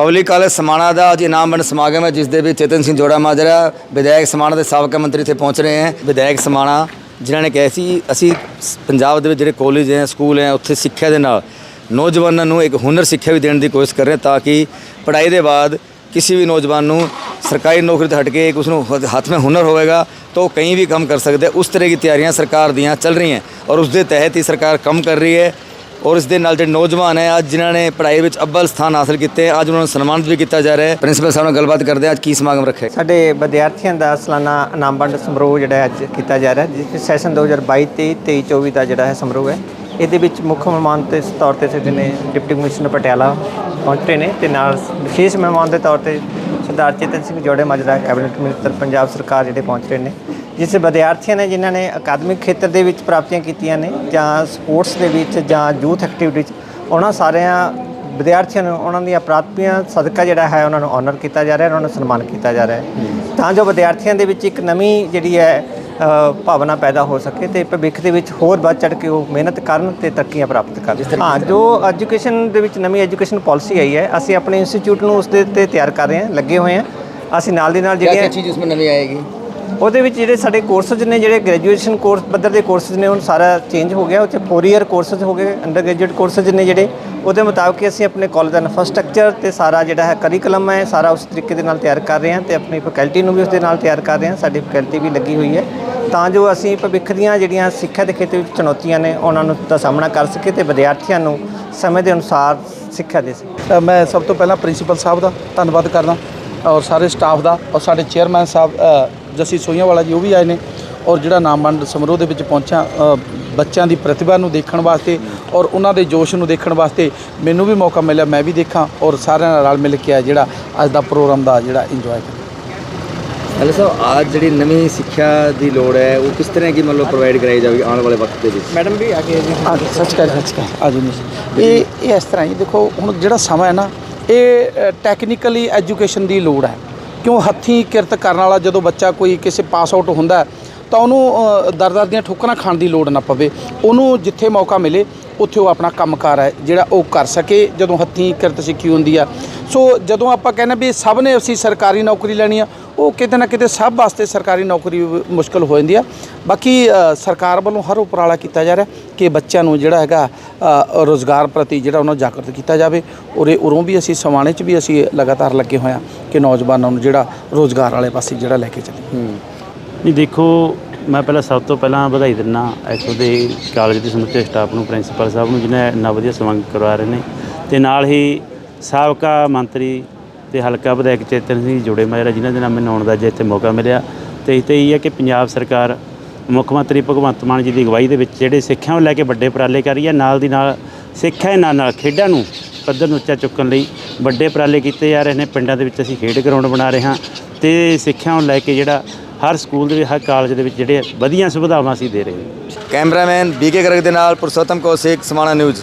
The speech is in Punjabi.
ਪਬਲਿਕ ਕਾਲਜ ਸਮਾਣਾ ਦਾ ਅੱਜ ਇਨਾਮ ਵੰਡ ਸਮਾਗਮ ਹੈ, ਜਿਸ ਦੇ ਵਿੱਚ ਚੇਤਨ ਸਿੰਘ ਜੋੜਾ ਮਾਜਰਾ, ਵਿਧਾਇਕ ਸਮਾਣਾ ਦੇ ਸਾਬਕਾ ਮੰਤਰੀ ਇੱਥੇ ਪਹੁੰਚ ਰਹੇ ਹਨ ਵਿਧਾਇਕ ਸਮਾਣਾ, ਜਿਨ੍ਹਾਂ ਨੇ ਕਿਹਾ ਸੀ, ਅਸੀਂ ਪੰਜਾਬ ਦੇ ਵਿੱਚ ਜਿਹੜੇ ਕਾਲਜ ਹੈ ਸਕੂਲ ਹੈ, ਉੱਥੇ ਸਿੱਖਿਆ ਦੇ ਨਾਲ ਨੌਜਵਾਨਾਂ ਨੂੰ ਇੱਕ ਹੁਨਰ ਸਿੱਖਿਆ ਵੀ ਦੇਣ ਦੀ ਕੋਸ਼ਿਸ਼ ਕਰ ਰਹੇ ਤਾਂ ਕਿ ਪੜ੍ਹਾਈ ਦੇ ਬਾਅਦ ਕਿਸੇ ਵੀ ਨੌਜਵਾਨ ਨੂੰ ਸਰਕਾਰੀ ਨੌਕਰੀ ਤੋਂ ਹਟ ਕੇ ਇੱਕ ਉਸਨੂੰ ਹੱਥ ਵਿੱਚ ਹੁਨਰ ਹੋਵੇਗਾ, ਤਾਂ ਉਹ ਕਈ ਵੀ ਕੰਮ ਕਰ ਸਕਦਾ, ਉਸ ਤਰ੍ਹਾਂ ਦੀ ਤਿਆਰੀਆਂ ਸਰਕਾਰ ਦੀਆਂ ਚੱਲ ਰਹੀਆਂ ਔਰ ਉਸ ਦੇ ਤਹਿਤ ਹੀ ਸਰਕਾਰ ਕੰਮ ਕਰ ਰਹੀ ਹੈ। ਔਰ ਇਸ ਦੇ ਨਾਲ ਜਿਹੜੇ ਨੌਜਵਾਨ ਹੈ, ਅੱਜ ਜਿਨ੍ਹਾਂ ਨੇ ਪੜ੍ਹਾਈ ਵਿੱਚ ਅੱਵਲ ਸਥਾਨ ਹਾਸਲ ਕੀਤੇ, ਅੱਜ ਉਹਨਾਂ ਨੂੰ ਸਨਮਾਨਿਤ ਵੀ ਕੀਤਾ ਜਾ ਰਿਹਾ ਹੈ। ਪ੍ਰਿੰਸੀਪਲ ਸਾਹਿਬ ਨਾਲ ਗੱਲਬਾਤ ਕਰਦੇ ਹਾਂ, ਅੱਜ ਕੀ ਸਮਾਗਮ ਰੱਖਿਆ ਸਾਡੇ ਵਿਦਿਆਰਥੀਆਂ ਦਾ ਸਾਲਾਨਾ ਇਨਾਮ ਵੰਡ ਸਮਾਰੋਹ ਜਿਹੜਾ ਹੈ, ਅੱਜ ਕੀਤਾ ਜਾ ਰਿਹਾ ਹੈ, ਜਿਸ ਵਿੱਚ ਸੈਸ਼ਨ 2022 ਤੇ 23 24 ਦਾ ਜਿਹੜਾ ਹੈ ਸਮਾਰੋਹ ਹੈ। ਇਹਦੇ ਵਿੱਚ ਮੁੱਖ ਮਹਿਮਾਨ ਦੇ ਤੌਰ ਤੇ ਸਾਡੇ ਨੇ ਡਿਪਟੀ ਕਮਿਸ਼ਨਰ ਪਟਿਆਲਾ ਪਹੁੰਚ ਰਹੇ ਨੇ ਤੇ ਨਾਲ ਵਿਸ਼ੇਸ਼ ਮਹਿਮਾਨ ਦੇ ਤੌਰ ਤੇ ਸਰਦਾਰ ਚੇਤਨ ਸਿੰਘ ਜੋੜੇ ਮਾਜਰਾ ਕੈਬਨਿਟ ਮਿਨਿਸਟਰ ਪੰਜਾਬ ਸਰਕਾਰ ਜਿਹੜੇ ਪਹੁੰਚ ਰਹੇ ਨੇ। ਜਿਸ ਵਿਦਿਆਰਥੀਆਂ ਨੇ ਜਿਨ੍ਹਾਂ ਨੇ ਅਕਾਦਮਿਕ ਖੇਤਰ ਦੇ ਵਿੱਚ ਪ੍ਰਾਪਤੀਆਂ ਕੀਤੀਆਂ ਨੇ ਜਾਂ ਸਪੋਰਟਸ ਦੇ ਵਿੱਚ ਜਾਂ ਯੂਥ ਐਕਟੀਵਿਟੀ 'ਚ ਉਹਨਾਂ ਸਾਰਿਆਂ ਵਿਦਿਆਰਥੀਆਂ ਨੂੰ ਉਹਨਾਂ ਦੀਆਂ ਪ੍ਰਾਪਤੀਆਂ ਸਦਕਾ ਜਿਹੜਾ ਹੈ ਉਹਨਾਂ ਨੂੰ ਆਨਰ ਕੀਤਾ ਜਾ ਰਿਹਾ ਉਹਨਾਂ ਨੂੰ ਸਨਮਾਨ ਕੀਤਾ ਜਾ ਰਿਹਾ ਤਾਂ ਜੋ ਵਿਦਿਆਰਥੀਆਂ ਦੇ ਵਿੱਚ ਇੱਕ ਨਵੀਂ ਜਿਹੜੀ ਹੈ ਭਾਵਨਾ ਪੈਦਾ ਹੋ ਸਕੇ ਤੇ ਭਵਿੱਖ ਦੇ ਵਿੱਚ ਹੋਰ ਵੱਧ ਚੜ ਕੇ ਉਹ ਮਿਹਨਤ ਕਰਨ ਤੇ ਤਰੱਕੀਆਂ ਪ੍ਰਾਪਤ ਕਰਨ। ਹਾਂ ਜੋ ਐਜੂਕੇਸ਼ਨ ਦੇ ਵਿੱਚ ਨਵੀਂ ਐਜੂਕੇਸ਼ਨ ਪਾਲਿਸੀ ਆਈ ਹੈ ਅਸੀਂ ਆਪਣੇ ਇੰਸਟੀਚਿਊਟ ਨੂੰ ਉਸ ਦੇ ਤੇ ਤਿਆਰ ਕਰ ਰਹੇ ਹਾਂ ਲੱਗੇ ਹੋਏ ਹਾਂ। ਅਸੀਂ ਨਾਲ ਦੇ ਨਾਲ ਜਿਹੜੀਆਂ ਕੀ ਚੀਜ਼ ਵਿੱਚ ਨਵੀਂ ਆਏਗੀ? ਉਹਦੇ ਵਿੱਚ ਜਿਹੜੇ ਸਾਡੇ ਕੋਰਸਸ ਨੇ, ਜਿਹੜੇ ਗ੍ਰੈਜੂਏਸ਼ਨ ਕੋਰਸ ਪੱਧਰ ਦੇ ਕੋਰਸਸ ਨੇ, ਹੁਣ ਸਾਰਾ ਚੇਂਜ ਹੋ ਗਿਆ। ਉੱਥੇ 'ਚ 4 ਇਅਰ ਕੋਰਸਸ ਹੋ ਗਏ ਅੰਡਰ ਗ੍ਰੈਜੂਏਟ ਕੋਰਸਸ ਨੇ ਜਿਹੜੇ, ਉਹਦੇ ਮੁਤਾਬਕ ਅਸੀਂ ਆਪਣੇ ਕਾਲਜ ਦਾ ਇਨਫਰਾਸਟ੍ਰਕਚਰ ਤੇ ਸਾਰਾ ਜਿਹੜਾ ਹੈ ਕਰਿਕੂਲਮ ਹੈ, ਸਾਰਾ ਉਸ ਤਰੀਕੇ ਦੇ ਨਾਲ ਤਿਆਰ ਕਰ ਰਹੇ ਹਾਂ ਤੇ ਆਪਣੀ ਫੈਕਲਟੀ ਨੂੰ ਵੀ ਉਸ ਦੇ ਨਾਲ ਤਿਆਰ ਕਰ ਰਹੇ ਹਾਂ। ਸਾਡੀ ਫੈਕਲਟੀ ਵੀ ਲੱਗੀ ਹੋਈ ਹੈ। ਤਾਂ ਜੋ ਅਸੀਂ ਭਵਿੱਖ ਦੀਆਂ ਜਿਹੜੀਆਂ ਸਿੱਖਿਆ ਦੇ ਖੇਤਰ ਵਿੱਚ ਚੁਣੌਤੀਆਂ ਨੇ, ਉਹਨਾਂ ਨੂੰ ਦਾ ਸਾਹਮਣਾ ਕਰ ਸਕੀਏ ਤੇ ਵਿਦਿਆਰਥੀਆਂ ਨੂੰ ਸਮੇਂ ਦੇ ਅਨੁਸਾਰ ਸਿੱਖਿਆ ਦੇ ਸਕੇ ਮੈਂ ਸਭ ਤੋਂ ਪਹਿਲਾਂ ਪ੍ਰਿੰਸੀਪਲ ਸਾਹਿਬ ਦਾ ਧੰਨਵਾਦ ਕਰਦਾ ਔਰ ਸਾਰੇ ਸਟਾਫ ਦਾ ਔਰ ਸਾਡੇ ਚੇਅਰਮੈਨ ਸਾਹਿਬ ਜੱਸੀ ਸੋਈਆਂ ਵਾਲਾ ਜੀ ਉਹ ਵੀ ਆਏ ਨੇ ਔਰ ਜਿਹੜਾ ਨਾਮ ਵੰਡ ਸਮਾਰੋਹ ਦੇ ਵਿੱਚ ਪਹੁੰਚਾ ਅ, ਬੱਚਿਆਂ ਦੀ ਪ੍ਰਤਿਭਾ ਨੂੰ ਦੇਖਣ ਵਾਸਤੇ ਔਰ ਉਹਨਾਂ ਦੇ ਜੋਸ਼ ਨੂੰ ਦੇਖਣ ਵਾਸਤੇ ਮੈਨੂੰ ਵੀ ਮੌਕਾ ਮਿਲਿਆ ਮੈਂ ਵੀ ਦੇਖਾਂ ਔਰ ਸਾਰਿਆਂ ਨਾਲ ਰਲ ਮਿਲ ਕੇ ਆ ਜਿਹੜਾ ਅੱਜ ਦਾ ਪ੍ਰੋਗਰਾਮ ਦਾ ਜਿਹੜਾ ਇੰਜੋਏ ਕਰਾਂ। ਹਲੇ ਸਾਹਿਬ ਅੱਜ ਜਿਹੜੀ ਨਵੀਂ ਸਿੱਖਿਆ ਦੀ ਲੋੜ ਹੈ ਉਹ ਕਿਸ ਤਰ੍ਹਾਂ ਕੀ ਮਤਲਬ ਪ੍ਰੋਵਾਈਡ ਕਰਾਈ ਜਾਵੇਗੀ ਆਉਣ ਵਾਲੇ ਵਕਤ ਦੇ ਵਿੱਚ? ਮੈਡਮ ਵੀ ਆ ਗਏ ਜੀ। ਆ ਸੱਚ ਕਰ ਸੱਚ ਕਰ ਆ ਜੀ। ਨਹੀਂ ਇਹ ਇਹ ਇਸ ਤਰ੍ਹਾਂ ਹੀ ਦੇਖੋ ਹੁਣ ਜਿਹੜਾ ਸਮਾਂ ਹੈ ਨਾ ਇਹ ਟੈਕਨੀਕਲੀ ਐਜੂਕੇਸ਼ਨ ਦੀ ਲੋੜ ਹੈ। ਕਿਉਂ ਹੱਥੀਂ ਕਿਰਤ ਕਰਨ ਵਾਲਾ ਜਦੋਂ ਬੱਚਾ ਕੋਈ ਕਿਸੇ ਪਾਸ ਆਊਟ ਹੁੰਦਾ ਤਾਂ ਉਹਨੂੰ ਦਰ ਦਰ ਦੀਆਂ ਠੋਕਰਾਂ ਖਾਣ ਦੀ ਲੋੜ ਨਾ ਪਵੇ। ਉਹਨੂੰ ਜਿੱਥੇ ਮੌਕਾ ਮਿਲੇ ਉੱਥੇ ਉਹ ਆਪਣਾ ਕੰਮਕਾਰ ਹੈ ਜਿਹੜਾ ਉਹ ਕਰ ਸਕੇ ਜਦੋਂ ਹੱਥੀਂ ਕਿਰਤ ਸਿੱਖੀ ਹੁੰਦੀ ਆ। ਸੋ ਜਦੋਂ ਆਪਾਂ ਕਹਿੰਦੇ ਵੀ ਸਭ ਨੇ ਅਸੀਂ ਸਰਕਾਰੀ ਨੌਕਰੀ ਲੈਣੀ ਆ ਉਹ ਕਿਤੇ ਨਾ ਕਿਤੇ ਸਭ ਵਾਸਤੇ ਸਰਕਾਰੀ ਨੌਕਰੀ ਵ- ਮੁਸ਼ਕਲ ਹੋ ਜਾਂਦੀ ਆ। ਬਾਕੀ ਸਰਕਾਰ ਵੱਲੋਂ ਹਰ ਉਪਰਾਲਾ ਕੀਤਾ ਜਾ ਰਿਹਾ ਕਿ ਬੱਚਿਆਂ ਨੂੰ ਜਿਹੜਾ ਹੈਗਾ ਅ, ਰੋਜ਼ਗਾਰ ਪ੍ਰਤੀ ਜਿਹੜਾ ਉਹਨਾਂ ਨੂੰ ਜਾਗਰਤ ਕੀਤਾ ਜਾਵੇ। ਔਰ ਇਹ ਉਰੋਂ ਵੀ ਅਸੀਂ ਸਮਾਣੇ 'ਚ ਵੀ ਅਸੀਂ ਲਗਾਤਾਰ ਲੱਗੇ ਹੋਏ ਹਾਂ ਕਿ ਨੌਜਵਾਨਾਂ ਨੂੰ ਜਿਹੜਾ ਰੋਜ਼ਗਾਰ ਵਾਲੇ ਪਾਸੇ ਜਿਹੜਾ ਲੈ ਕੇ ਚੱਲੇ ਨਹੀਂ, ਦੇਖੋ, ਮੈਂ ਪਹਿਲਾਂ ਸਭ ਤੋਂ ਪਹਿਲਾਂ ਵਧਾਈ ਦਿੰਦਾ ਇੱਥੋਂ ਦੇ ਕਾਲਜ ਦੇ ਸਮੁੱਚੇ ਸਟਾਫ ਨੂੰ, ਪ੍ਰਿੰਸੀਪਲ ਸਾਹਿਬ ਨੂੰ ਜਿਨ੍ਹਾਂ ਇੰਨਾ ਵਧੀਆ ਸਮਾਗਮ ਕਰਵਾ ਰਹੇ ਨੇ। ਤੇ ਨਾਲ ਹੀ ਸਾਬਕਾ ਮੰਤਰੀ ਤੇ ਹਲਕਾ ਵਿਧਾਇਕ ਚੇਤਨ ਸਿੰਘ ਜੁੜੇ ਮਾਜਰਾ, ਜਿਨ੍ਹਾਂ ਦੇ ਨਾਲ ਮੈਨੂੰ ਆਉਣ ਦਾ ਅੱਜ ਇੱਥੇ ਮੌਕਾ ਮਿਲਿਆ। ਤੇ ਇਹ ਤੇ ਇਹ ਹੈ ਕਿ ਪੰਜਾਬ ਸਰਕਾਰ ਮੁੱਖ ਮੰਤਰੀ ਭਗਵੰਤ ਮਾਨ ਜੀ ਦੀ ਅਗਵਾਈ ਦੇ ਵਿੱਚ ਜਿਹੜੇ ਸਿੱਖਿਆ ਨੂੰ ਲੈ ਕੇ ਵੱਡੇ ਉਪਰਾਲੇ ਕਰ ਰਹੀ ਹੈ, ਨਾਲ ਦੀ ਨਾਲ ਸਿੱਖਿਆ ਨਾਲ ਨਾਲ ਖੇਡਾਂ ਨੂੰ ਪੱਧਰ ਨੂੰ ਉੱਚਾ ਚੁੱਕਣ ਲਈ ਵੱਡੇ ਉਪਰਾਲੇ ਕੀਤੇ ਜਾ ਰਹੇ ਨੇ। ਪਿੰਡਾਂ ਦੇ ਵਿੱਚ ਅਸੀਂ ਖੇਡ ਗਰਾਊਂਡ ਬਣਾ ਰਹੇ ਹਾਂ ਤੇ ਸਿੱਖਿਆ ਨੂੰ ਲੈ ਕੇ ਜਿਹੜਾ ਹਰ ਸਕੂਲ ਦੇ ਵਿੱਚ, ਹਰ ਕਾਲਜ ਦੇ ਵਿੱਚ ਜਿਹੜੇ ਵਧੀਆ ਸੁਵਿਧਾਵਾਂ ਅਸੀਂ ਦੇ ਰਹੇ ਹਾਂ। ਕੈਮਰਾਮੈਨ ਬੀਕੇ ਗਰਗ ਦੇ ਨਾਲ ਪੁਰਸ਼ੋਤਮ ਕੌਸ਼ਿਕ, ਸਮਾਣਾ ਨਿਊਜ਼।